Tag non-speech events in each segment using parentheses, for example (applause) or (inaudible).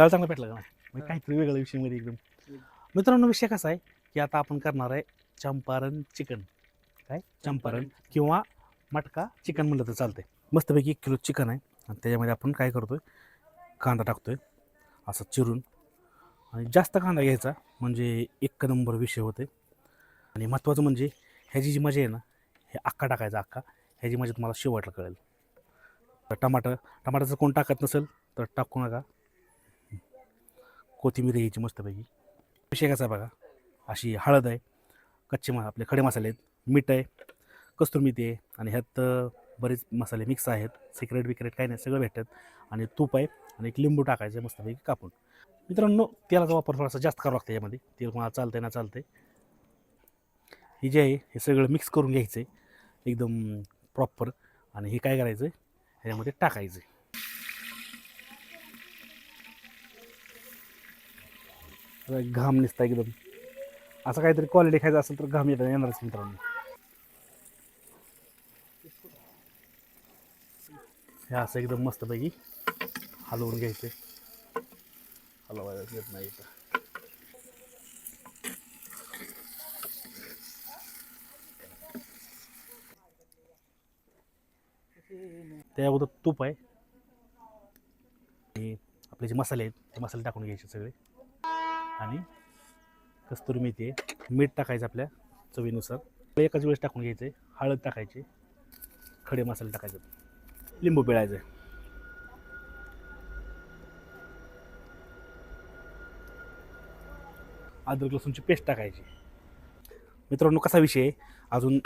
जाळ चांगला पेटला का? नाही म्हणजे काहीतरी वेगळ्या विषयामध्ये एकदम. मित्रांनो विषय कसा आहे की आता आपण करणार आहे चंपारण चिकन. काय? चंपारण किंवा मटका चिकन म्हणलं तर चालतंय. मस्तपैकी एक किलो चिकन आहे. आणि त्याच्यामध्ये आपण काय करतोय? कांदा टाकतोय. असं चिरून. आणि जास्त कांदा घ्यायचा म्हणजे एक नंबर विषय होते आणि महत्त्वाचं म्हणजे ह्याची जी मजा आहे ना हे अक्का टाकायचा अक्का ह्याची मजा तुम्हाला शेवटला कळेल. तर टमाटर टमाटरचं कोण टाकत नसेल तर टाकू नका. कोथिंबीर घ्यायची मस्तपैकी. विषय कसा आहे बघा. अशी हळद आहे कच्चे मा आपले खडे मसाले आहेत मीठ आहे कस्तुर मेथी आहे आणि ह्यात बरेच मसाले मिक्स आहेत. सिक्रेट बिक्रेट काही नाही सगळं भेटतात. आणि तूप आहे आणि एक लिंबू टाकायचं आहे मस्तपैकी कापून. मित्रांनो तेलाचा वापर थोडासा जास्त करावा लागतो यामध्ये. तेल कोणाला चालतंय ना चालतंय. हे जे आहे हे सगळं मिक्स करून घ्यायचं आहे एकदम प्रॉपर. आणि हे काय करायचं आहे ह्याच्यामध्ये टाकायचं घाम निसता एकदम. असं काहीतरी क्वालिटी खायचं असेल तर घाम येतात येणारच मित्रांनो. हे असं एकदम मस्तपैकी हलवून घ्यायचे. हलवायला येत नाही इथं. त्या अगोदर तूप आहे. आणि आपले जे मसाले आहेत ते मसाले टाकून घ्यायचे सगळे. आणि कस्तुरी मेथी आहे. मीठ टाकायचं आपल्या चवीनुसार. एकाच वेळेस टाकून घ्यायचं आहे. हळद टाकायची. खडे मसाले टाकायचे. लिंबू पिळायचं. अद्रक लसूणची पेस्ट टाकायची. मित्रांनो कसा विषय आहे? अजून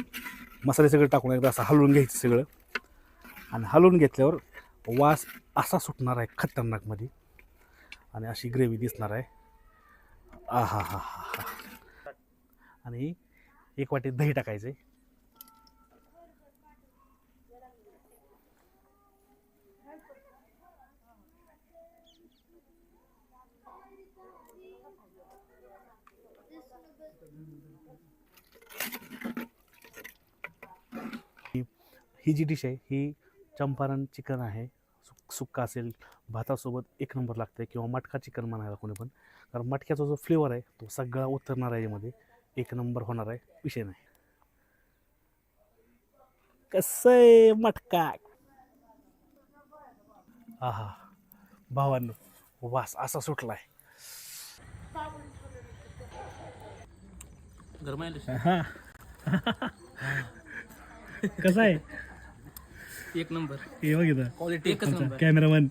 मसाले सगळे टाकून एकदा असं हलवून घ्यायचं सगळं. आणि हलवून घेतल्यावर वास असा सुटणार आहे खतरनाकमध्ये. आणि अशी ग्रेव्ही दिसणार आहे. हा हा हा हा. आणि एक वाटी दही टाकायचं. आहे ही जी डिश आहे ही चंपारण चिकन आहे. सुक्का असेल भातासोबत एक नंबर लागते किंवा मटका चिकन म्हणायला कोणी पण. कारण मटक्याचा जो फ्लेवर आहे तो सगळा उतरणार आहे यामध्ये. एक नंबर होणार आहे विषय नाही. कसं आहे मटका? आहा भावांनो वास असा सुटलाय. हा कसं आहे? (laughs) एक नंबर. हे बघितलं क्वालिटी एकच नंबर. कॅमेरामॅन